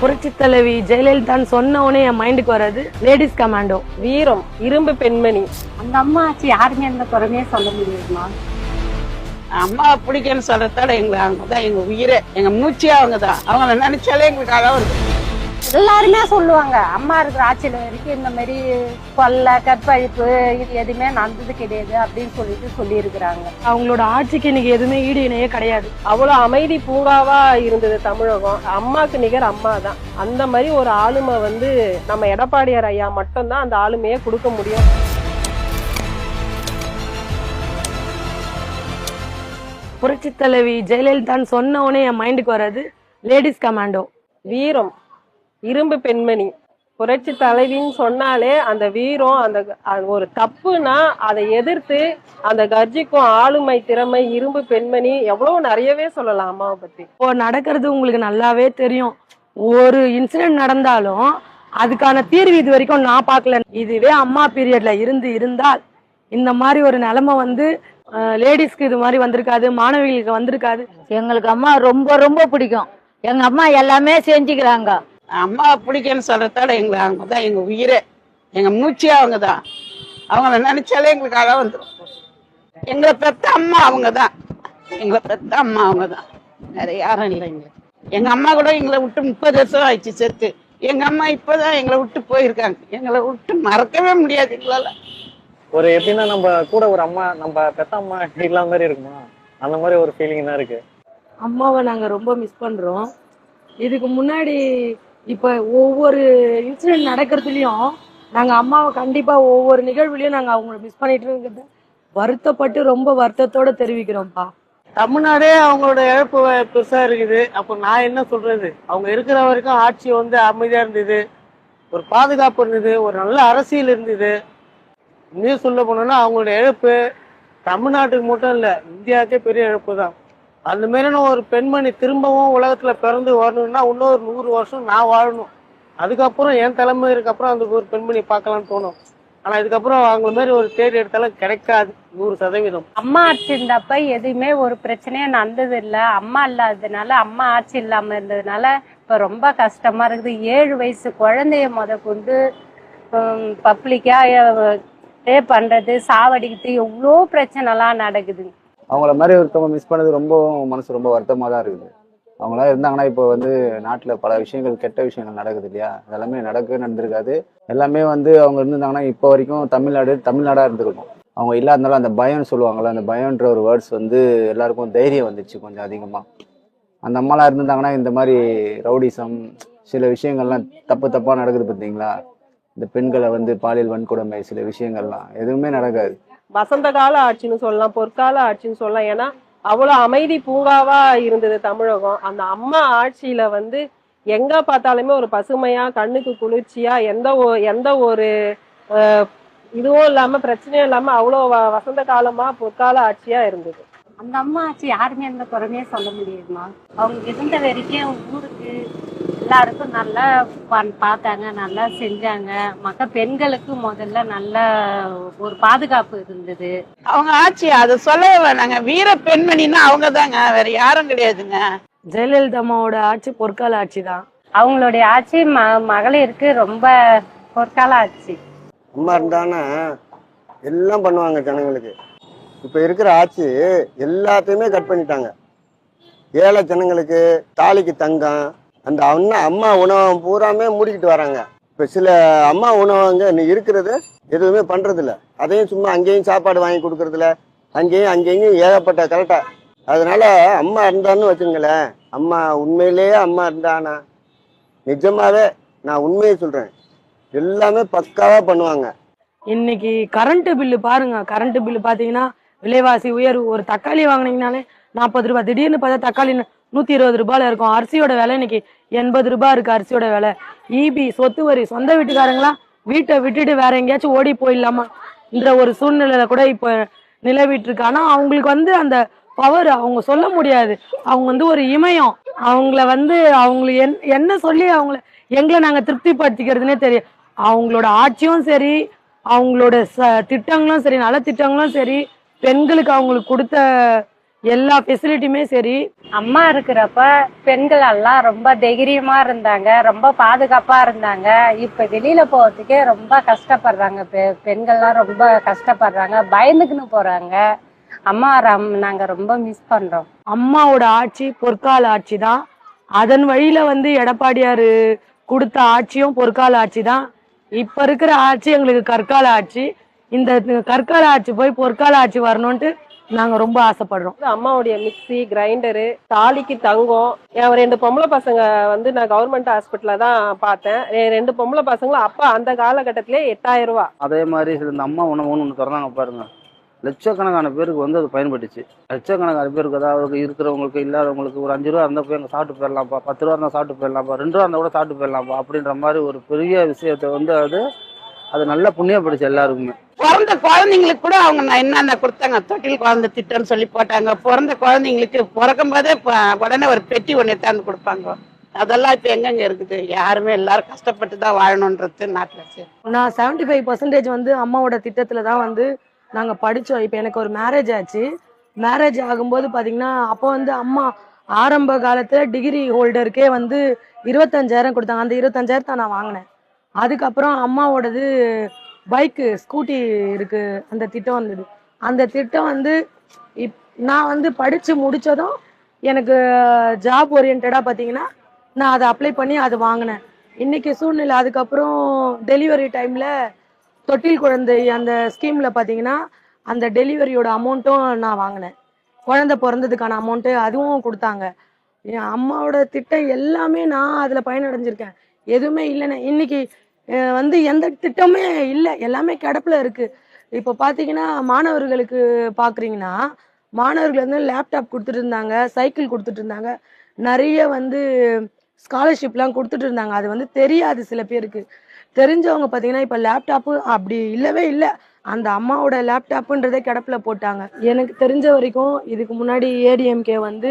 புரட்சி தலைவி ஜெயலலிதான்னு சொன்ன உடனே என் மைண்டுக்கு வர்றது லேடிஸ் கமாண்டோ வீரம் இரும்பு பெண்மணி. அந்த அம்மா ஆச்சு யாருமே எந்த குறைமே சொல்ல முடியுமா அம்மா பிடிக்கும்னு சொல்றதோட எங்க அவங்க தான் எங்க உயிரே. எங்க மூச்சே அவங்க தான் அவங்கள நினைச்சாலே எங்களுக்கு அழகா இருக்கு எல்லாருமே சொல்லுவாங்க. அம்மா இருக்கிற ஆட்சியில வரைக்கும் இந்த மாதிரி கொள்ளை கற்பழிப்பு இது எதுவுமே நடந்தது கிடையாது அப்படின்னு சொல்லிட்டு சொல்லியிருக்கிறாங்க. அவங்களோட ஆட்சிக்கு இன்னைக்கு எதுவுமே ஈடு இணையே கிடையாது. அவ்வளவு அமைதி பூங்காவா இருந்தது தமிழகம். அம்மாக்கு நிகர் அம்மா தான். அந்த மாதிரி ஒரு ஆளுமை வந்து நம்ம எடப்பாடியார் ஐயா மட்டும்தான் அந்த ஆளுமையை கொடுக்க முடியும். புரட்சி தலைவி ஜெயலலிதான்னு சொன்ன உடனே என் மைண்டுக்கு வர்றது லேடிஸ் கமாண்டோ வீரம். இரும்பு பெண்மணி. புரட்சி தலைவின்னு சொன்னாலே அந்த வீரம் அந்த அது ஒரு தப்புனா அதை எதிர்த்து அந்த கர்ஜிக்கும் ஆளுமை திறமை இரும்பு பெண்மணி எவ்வளவு நிறையவே சொல்லலாம் அம்மாவை பத்தி. இப்போ நடக்கிறது உங்களுக்கு நல்லாவே தெரியும். ஒரு இன்சிடென்ட் நடந்தாலும் அதுக்கான தீர்வு இது வரைக்கும் நான் பார்க்கல. இதுவே அம்மா பீரியட்ல இருந்து இருந்தால் இந்த மாதிரி ஒரு நிலைமை வந்து லேடிஸ்க்கு இது மாதிரி வந்திருக்காது மாணவிகளுக்கு வந்திருக்காது. எங்களுக்கு அம்மா ரொம்ப ரொம்ப பிடிக்கும். எங்க அம்மா எல்லாமே செஞ்சுக்கிறாங்க. அம்மா பிடிக்கும்னு சொல்றதோட எங்க அவங்க தான் எங்க உயிரே. எங்க மூச்சே அவங்க தான் அவங்கள நினைச்சாலே எங்களுக்கு அழகா வந்துடும் எங்களை பெத்த அம்மா அவங்க தான் எங்களை பெத்த அம்மா அவங்க தான் வேற யாரும் இல்லை எங்களுக்கு எங்க அம்மா கூட எங்களை விட்டு முப்பது வருஷம் ஆயிடுச்சு செத்து எங்க அம்மா இப்பதான் எங்களை விட்டு போயிருக்காங்க. எங்களை விட்டு மறக்கவே முடியாது எங்களால. ஒரு எப்படின்னா நம்ம கூட ஒரு அம்மா நம்ம பெத்த அம்மா இல்லாத மாதிரி இருக்குமா? அந்த மாதிரி ஒரு ஃபீலிங் தான் இருக்கு. அம்மாவை நாங்க ரொம்ப மிஸ் பண்றோம். இதுக்கு முன்னாடி இப்போ ஒவ்வொரு இன்சிடென்ட் நடக்கிறதுலையும் நாங்கள் அம்மாவை கண்டிப்பாக ஒவ்வொரு நிகழ்வுலயும் நாங்கள் அவங்கள மிஸ் பண்ணிட்டு இருக்கிறத வருத்தப்பட்டு ரொம்ப வருத்தத்தோட தெரிவிக்கிறோம்ப்பா. தமிழ்நாடே அவங்களோட இழப்பு பெருசாக பெருசா இருக்குது. அப்போ நான் என்ன சொல்றது? அவங்க இருக்கிற வரைக்கும் ஆட்சி வந்து அமைதியா இருந்தது. ஒரு பாதுகாப்பு இருந்தது. ஒரு நல்ல அரசியல் இருந்தது. இன்னும் சொல்ல போனோம்னா அவங்களோட இழப்பு தமிழ்நாட்டுக்கு மட்டும் இல்லை இந்தியாவுக்கே பெரிய இழப்பு தான் அந்த மாதிரியான ஒரு பெண்மணி திரும்பவும் உலகத்துல பிறந்து வரணும்னா இன்னொரு நூறு வருஷம் நான் வாழணும். அதுக்கப்புறம் என் தலைமுறைக்கு அப்புறம் அந்த ஒரு பெண்மணி பார்க்கலாம்னு தோணும். ஆனா இதுக்கப்புறம் அவங்கள மாதிரி ஒரு தேடி எடுத்தாலும் கிடைக்காது நூறு சதவீதம். அம்மா ஆட்சி இருந்தப்ப எதுவுமே ஒரு பிரச்சனையா நடந்தது இல்ல. அம்மா இல்லாததுனால அம்மா ஆட்சி இல்லாம இருந்ததுனால இப்ப ரொம்ப கஷ்டமா இருக்குது. ஏழு வயசு குழந்தைய முத கொண்டு பப்ளிக்கா பே பண்றது சாவடிக்கிறது எவ்வளோ பிரச்சனைலாம் நடக்குது அவங்கள மாதிரி ஒருத்தவங்க மிஸ் பண்ணது ரொம்ப மனசு ரொம்ப வருத்தமாக தான் இருக்குது. அவங்களாம் இருந்தாங்கன்னா இப்போ வந்து நாட்டில் பல விஷயங்கள் கெட்ட விஷயங்கள் நடக்குது இல்லையா? அதெல்லாமே நடக்க நடந்திருக்காது. எல்லாமே வந்து அவங்க இருந்திருந்தாங்கன்னா இப்போ வரைக்கும் தமிழ்நாடு தமிழ்நாடாக இருந்திருக்கும் அவங்க இல்லாதனால அந்த பயம்னு சொல்லுவாங்கள்ல அந்த பயம்ன்ற ஒரு வேர்ட்ஸ் வந்து எல்லாருக்கும் தைரியம் வந்துச்சு கொஞ்சம் அதிகமாக அந்த அம்மாலாம் இருந்திருந்தாங்கன்னா இந்த மாதிரி ரவுடிசம் சில விஷயங்கள்லாம் தப்பு தப்பாக நடக்குது பார்த்தீங்களா? இந்த பெண்களை வந்து பாலியல் வன்கொடுமை சில விஷயங்கள்லாம் எதுவுமே நடக்காது. வசந்த கால ஆட்சின்னு சொல்லலாம் பொற்கால ஆட்சின்னு சொல்லலாம். ஏன்னா அவ்வளவு அமைதி பூங்காவா இருந்தது தமிழகம். அந்த அம்மா ஆட்சியில வந்து எங்க பார்த்தாலுமே ஒரு பசுமையா கண்ணுக்கு குளிர்ச்சியா எந்த ஒ- எந்த ஒரு அஹ், இதுவும் இல்லாம பிரச்சனையும் இல்லாம அவ்வளவு வ- வசந்த காலமா பொற்கால ஆட்சியா இருந்தது. அந்த அம்மா ஆட்சி யாருமே அந்த குறைமே சொல்ல முடியுமா அவங்க இருந்த வரைக்கும் ஊருக்கு எல்லாருக்கும் நல்லா பார்த்தாங்க நல்லா செஞ்சாங்க. மக்க பெண்களுக்கு முதல்ல நல்ல ஒரு பாதுகாப்பு இருந்தது. அவங்க ஆட்சி அதை சொல்லவே வேணாங்க. வீர பெண்மணின்னா அவங்க தாங்க வேற யாரும் கிடையாதுங்க. ஜெயலலிதா அம்மாவோட ஆட்சி பொற்கால ஆட்சி தான். அவங்களுடைய ஆட்சி ம மகளிருக்கு ரொம்ப பொற்கால ஆட்சி. அம்மா இருந்தாங்கன்னா எல்லாம் பண்ணுவாங்க ஜனங்களுக்கு. இப்போ இருக்கிற ஆட்சி எல்லாத்தையுமே கட் பண்ணிட்டாங்க. ஏழை ஜனங்களுக்கு தாலிக்கு தங்கம் அந்த அண்ணா அம்மா உணவகம் பூராமே மூடிக்கிட்டு வராங்க. இப்போ சில அம்மா உணவகங்க இருக்கிறது எதுவுமே பண்ணுறதில்ல அதையும் சும்மா அங்கேயும் சாப்பாடு வாங்கி கொடுக்கறதில்ல. அங்கேயும் அங்கேயும் ஏகப்பட்ட கரெக்டா. அதனால அம்மா இருந்தான்னு வச்சுங்களேன் அம்மா உண்மையிலேயே அம்மா இருந்தானா? நிஜமாவே நான் உண்மையை சொல்றேன். எல்லாமே பக்காவா பண்ணுவாங்க. இன்னைக்கு கரண்ட் பில்லு பாருங்க. கரண்ட் பில்லு பாத்தீங்கன்னா விலைவாசி உயர்வு. ஒரு தக்காளி வாங்கினீங்கனாலே நாற்பது ரூபாய். திடீர்னு பார்த்தா தக்காளி நூற்றி இருபது ரூபாயில இருக்கும். அரிசியோட விலை இன்னைக்கு எண்பது ரூபாய் இருக்குது அரிசியோட விலை. ஈபி சொத்து வரி. சொந்த வீட்டுக்காரங்களாம் வீட்டை விட்டுட்டு வேற எங்கேயாச்சும் ஓடி போயிடலாமா? என்ற ஒரு சூழ்நிலையில கூட இப்போ நிலவிட்டுருக்கு. ஆனால் அவங்களுக்கு வந்து அந்த பவர் அவங்க சொல்ல முடியாது. அவங்க வந்து ஒரு இமயம். அவங்கள வந்து அவங்களுக்கு என் என்ன சொல்லி அவங்கள எங்களை நாங்கள் திருப்திப்படுத்திக்கிறதுனே தெரியும். அவங்களோட ஆட்சியும் சரி அவங்களோட ச திட்டங்களும் சரி நல்ல திட்டங்களும் சரி பெண்களுக்கு அவங்களுக்கு கொடுத்த எல்லா ஃபெசிலிட்டியுமே சரி. அம்மா இருக்கிறப்ப பெண்கள் எல்லாம் ரொம்ப தைரியமா இருந்தாங்க ரொம்ப பாதுகாப்பா இருந்தாங்க. இப்ப வெளியில போறதுக்கே ரொம்ப கஷ்டப்படுறாங்க. பெண்கள்லாம் ரொம்ப கஷ்டப்படுறாங்க பயந்துக்குன்னு போறாங்க. அம்மா ரம் நாங்க ரொம்ப மிஸ் பண்றோம். அம்மாவோட ஆட்சி பொற்கால ஆட்சி தான். அதன் வழியில வந்து எடப்பாடியாரு கொடுத்த ஆட்சியும் பொற்கால ஆட்சி தான். இப்ப இருக்கிற ஆட்சி எங்களுக்கு கற்கால ஆட்சி. இந்த கற்கால ஆட்சி போய் பொற்கால ஆட்சி வரணும்ட்டு நாங்க ரொம்ப ஆசைப்படுறோம். அம்மாவுடைய மிக்ஸி கிரைண்டரு தாலிக்கு தங்கம். என் ரெண்டு பொம்பளை பசங்க வந்து நான் கவர்மெண்ட் ஹாஸ்பிட்டல்ல தான் பார்த்தேன். என் ரெண்டு பொம்பளை பசங்களும் அப்ப அந்த காலகட்டத்திலே எட்டாயிரம் ரூபாய் அதே மாதிரி சில இந்த அம்மா ஒன்று ஒன்று திறந்தாங்க பாருங்க. லட்சக்கணக்கான பேருக்கு வந்து அது பயன்பட்டுச்சு. லட்சக்கணக்கான பேருக்கு அதாவது இருக்கிறவங்களுக்கு இல்லாதவங்களுக்கு ஒரு அஞ்சு ரூபா இருந்தால் போய் அங்கே சாப்பிட்டு போயிடலாம்ப்பா பத்து ரூபா இருந்தால் சாப்பிட்டு போயிடலாம்ப்பா ரெண்டு ரூபா இருந்தால் கூட சாப்பிட்டு போயிடலாம்ப்பா அப்படின்ற மாதிரி ஒரு பெரிய விஷயத்த வந்து அது அது நல்லா புண்ணியப்படுச்சு எல்லாருக்குமே. பிறந்த குழந்தைங்களுக்கு கூட அவங்க நான் என்னென்ன கொடுத்தாங்க தொட்டில் குழந்தை திட்டம்னு சொல்லி போட்டாங்க. பிறந்த குழந்தைங்களுக்கு பிறக்கும் போதே உடனே ஒரு பெட்டி ஒன்று எடுத்தாந்து கொடுப்பாங்க. அதெல்லாம் இப்போ எங்கெங்க இருக்குது? யாருமே எல்லாரும் கஷ்டப்பட்டு தான் வாழணுன்றது நாட்டில் சரி. நான் செவன்டி ஃபைவ் பர்சன்டேஜ் வந்து அம்மாவோட திட்டத்தில் தான் வந்து நாங்கள் படித்தோம் இப்போ எனக்கு ஒரு மேரேஜ் ஆச்சு. மேரேஜ் ஆகும்போது பார்த்தீங்கன்னா அப்போ வந்து அம்மா ஆரம்ப காலத்தில் டிகிரி ஹோல்டருக்கே வந்து இருபத்தஞ்சாயிரம் கொடுத்தாங்க. அந்த இருபத்தஞ்சாயிரத்தை நான் வாங்கினேன். அதுக்கப்புறம் அம்மாவோடது பைக்கு ஸ்கூட்டி இருக்கு. அந்த திட்டம் வந்தது. அந்த திட்டம் வந்து இப் நான் வந்து படித்து முடித்ததும் எனக்கு ஜாப் ஓரியன்டாக பார்த்தீங்கன்னா நான் அதை அப்ளை பண்ணி அது வாங்கினேன். இன்னைக்கு சூழ்நிலை அதுக்கப்புறம் டெலிவரி டைமில் தொட்டில் குழந்தை அந்த ஸ்கீமில் பார்த்தீங்கன்னா அந்த டெலிவரியோட அமௌண்ட்டும் நான் வாங்கினேன். குழந்தை பிறந்ததுக்கான அமௌண்ட்டு அதுவும் கொடுத்தாங்க. என் அம்மாவோட திட்டம் எல்லாமே நான் அதில் பயனடைஞ்சிருக்கேன். எதுவுமே இல்லைன்னு இன்னைக்கு வந்து எந்த திட்டமே இல்லை. எல்லாமே கிடப்பில் இருக்குது இப்போ பார்த்தீங்கன்னா மாணவர்களுக்கு பார்க்குறீங்கன்னா மாணவர்கள் வந்து லேப்டாப் கொடுத்துட்டு இருந்தாங்க சைக்கிள் கொடுத்துட்டு இருந்தாங்க நிறைய வந்து ஸ்காலர்ஷிப்லாம் கொடுத்துட்டு இருந்தாங்க அது வந்து தெரியாது சில பேருக்கு. தெரிஞ்சவங்க பார்த்தீங்கன்னா இப்போ லேப்டாப்பு அப்படி இல்லவே இல்லை. அந்த அம்மாவோட லேப்டாப்புன்றதே கிடப்பில் போட்டாங்க. எனக்கு தெரிஞ்ச வரைக்கும் இதுக்கு முன்னாடி ஏடிஎம்கே வந்து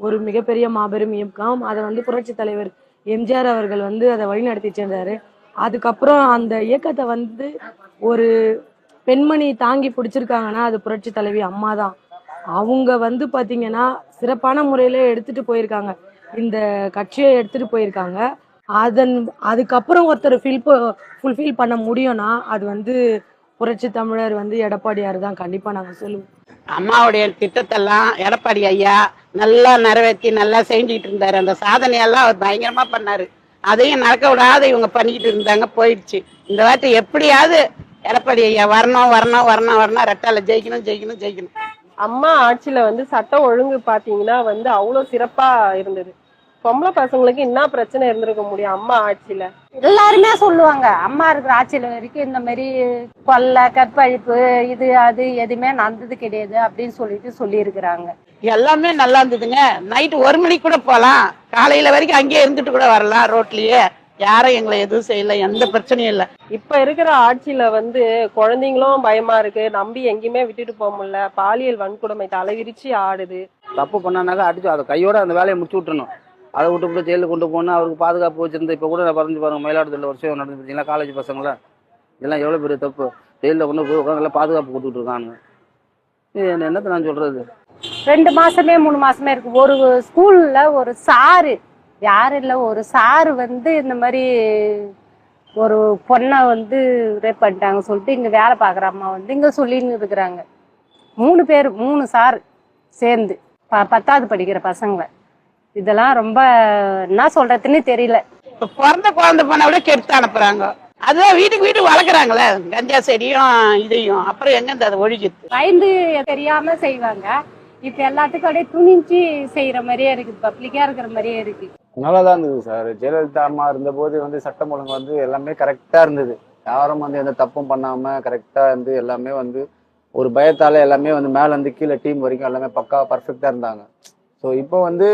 ஒரு மிகப்பெரிய மாபெரும் இயக்கம். அதை வந்து புரட்சி தலைவர் எம்ஜிஆர் அவர்கள் வந்து அதை வழிநடத்தி சென்றார். அதுக்கப்புறம் அந்த இயக்கத்தை வந்து ஒரு பெண்மணி தாங்கி பிடிச்சிருக்காங்கன்னா அது புரட்சி தலைவி அம்மா தான். அவங்க வந்து பார்த்தீங்கன்னா சிறப்பான முறையில் எடுத்துட்டு போயிருக்காங்க. இந்த கட்சியை எடுத்துட்டு போயிருக்காங்க. அதன் அதுக்கப்புறம் ஒருத்தர் ஃபில் ஃபுல்ஃபில் பண்ண முடியும்னா அது வந்து புரட்சி தமிழர் வந்து எடப்பாடியார் தான். கண்டிப்பாக நாங்கள் சொல்லுவோம். அம்மாவுடைய திட்டத்தெல்லாம் எடப்பாடி ஐயா நல்லா நிறைவேற்றி நல்லா செஞ்சுக்கிட்டு இருந்தார். அந்த சாதனையெல்லாம் அவர் பயங்கரமாக பண்ணார். அதையும் நடக்க விடாத இவங்க பண்ணிக்கிட்டு இருந்தாங்க போயிடுச்சு. இந்த வாட்டி எப்படியாவது எடப்பாடி ஐயா வரணும் வரணும் வரணும் வரணும் ரெட்டால ஜெயிக்கணும் ஜெயிக்கணும் ஜெயிக்கணும். அம்மா ஆட்சியில வந்து சட்டம் ஒழுங்கு பாத்தீங்கன்னா வந்து அவ்வளவு சிறப்பா இருந்தது. பொம்பளை பசங்களுக்கு என்ன பிரச்சனை இருந்திருக்க முடியும் அம்மா ஆட்சியில? எல்லாருமே சொல்லுவாங்க அம்மா இருக்கிற ஆட்சியில வரைக்கும் இந்த மாதிரி கொள்ளை கற்பழிப்பு இது அது எதுவுமே நடந்தது கிடையாது அப்படின்னு சொல்லிட்டு சொல்லியிருக்கிறாங்க. எல்லாமே நல்லா இருந்ததுங்க. நைட்டு ஒரு மணிக்கு கூட போகலாம். காலையில வரைக்கும் அங்கேயே இருந்துட்டு கூட வரலாம் ரோட்லயே. யாரும் எங்களை எதுவும் செய்யல எந்த பிரச்சனையும் இல்லை. இப்ப இருக்கிற ஆட்சியில வந்து குழந்தைங்களும் பயமா இருக்கு. நம்பி எங்கேயுமே விட்டுட்டு போக முடியல. பாலியல் வன்கொடுமை தலைவிரிச்சு ஆடுது. தப்பு பண்ணானாக்கா அடிச்சு அதை கையோட அந்த வேலையை முடிச்சு விட்டுறணும். அதை விட்டு விட்டு ஜெயிலுக்கு கொண்டு போனால் அவருக்கு பாதுகாப்பு வச்சிருந்து இப்போ கூட நான் பறந்து பாருங்க மயிலாடுதுறையில் வருஷம் நடந்து பார்த்தீங்களா காலேஜ் பசங்கள? இதெல்லாம் எவ்வளோ பெரிய தப்பு. ஜெயிலில் கொண்டு போய் உட்காந்து பாதுகாப்பு கொடுத்துட்டு இருக்கானுங்க. என்னத்த நான் சொல்றது? ரெண்டு மாசமே மூணு மாசமே இருக்கு. ஒரு ஸ்கூல்ல ஒரு சாரு யாரு இல்ல ஒரு சாரு வந்து இந்த மாதிரி ஒரு பொண்ணை வந்து ரேப் பண்ணிட்டாங்க சொல்லிட்டு இங்க வேலை பார்க்குற அம்மா வந்து இங்க சொல்லின்னு இருக்கிறாங்க. மூணு பேர் மூணு சார் சேர்ந்து ப பத்தாவது படிக்கிற பசங்களை. இதெல்லாம் ரொம்ப என்ன சொல்றதுன்னு தெரியல. இப்ப பிறந்த குழந்தை போனா கூட கெடுத்து அனுப்புறாங்க. அதுதான் வீட்டுக்கு வீட்டுக்கு வளர்க்குறாங்களே. கஞ்சா செடியும் இதையும். அப்புறம் எங்க இந்த அதை ஒழிக்குது? பயந்து தெரியாம செய்வாங்க. இப்ப எல்லாத்துக்கும் அப்படியே துணிஞ்சு செய்யற மாதிரியே இருக்குது பப்ளிக்கா இருக்கிற மாதிரியே இருக்கு. நல்லா தான் இருந்தது சார். ஜெயலலிதா அம்மா இருந்தபோது வந்து சட்டம் ஒழுங்கு வந்து எல்லாமே கரெக்டாக இருந்தது. யாரும் வந்து எந்த தப்பும் பண்ணாமல் கரெக்டாக இருந்து எல்லாமே வந்து ஒரு பயத்தால் எல்லாமே வந்து மேலே இருந்து கீழே டீம் வரைக்கும் எல்லாமே பக்கா பர்ஃபெக்டாக இருந்தாங்க. ஸோ இப்போ வந்து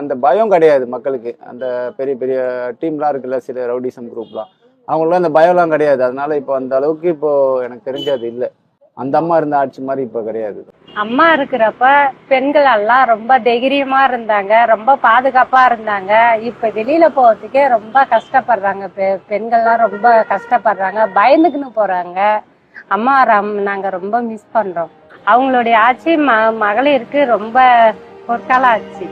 அந்த பயம் கிடையாது மக்களுக்கு. அந்த பெரிய பெரிய டீம்லாம் இருக்குல்ல சில ரவுடிசம் குரூப்லாம் அவங்களுக்குலாம் அந்த பயம்லாம் கிடையாது. அதனால இப்போ அந்த அளவுக்கு இப்போ எனக்கு தெரிஞ்சது இல்லை. அந்த அம்மா இருந்த ஆட்சி மாதிரி இப்போ கிடையாது. அம்மா இருக்கிறப்ப பெண்கள் எல்லாம் ரொம்ப தைரியமா இருந்தாங்க ரொம்ப பாதுகாப்பா இருந்தாங்க. இப்ப வெளியில போறதுக்கே ரொம்ப கஷ்டப்படுறாங்க. பெ- பெண்கள்லாம் ரொம்ப கஷ்டப்படுறாங்க பயந்துக்குன்னு போறாங்க. அம்மா ரம் நாங்க ரொம்ப மிஸ் பண்றோம். அவங்களுடைய ஆட்சி ம மகளிருக்கு ரொம்ப பொற்கால ஆட்சி.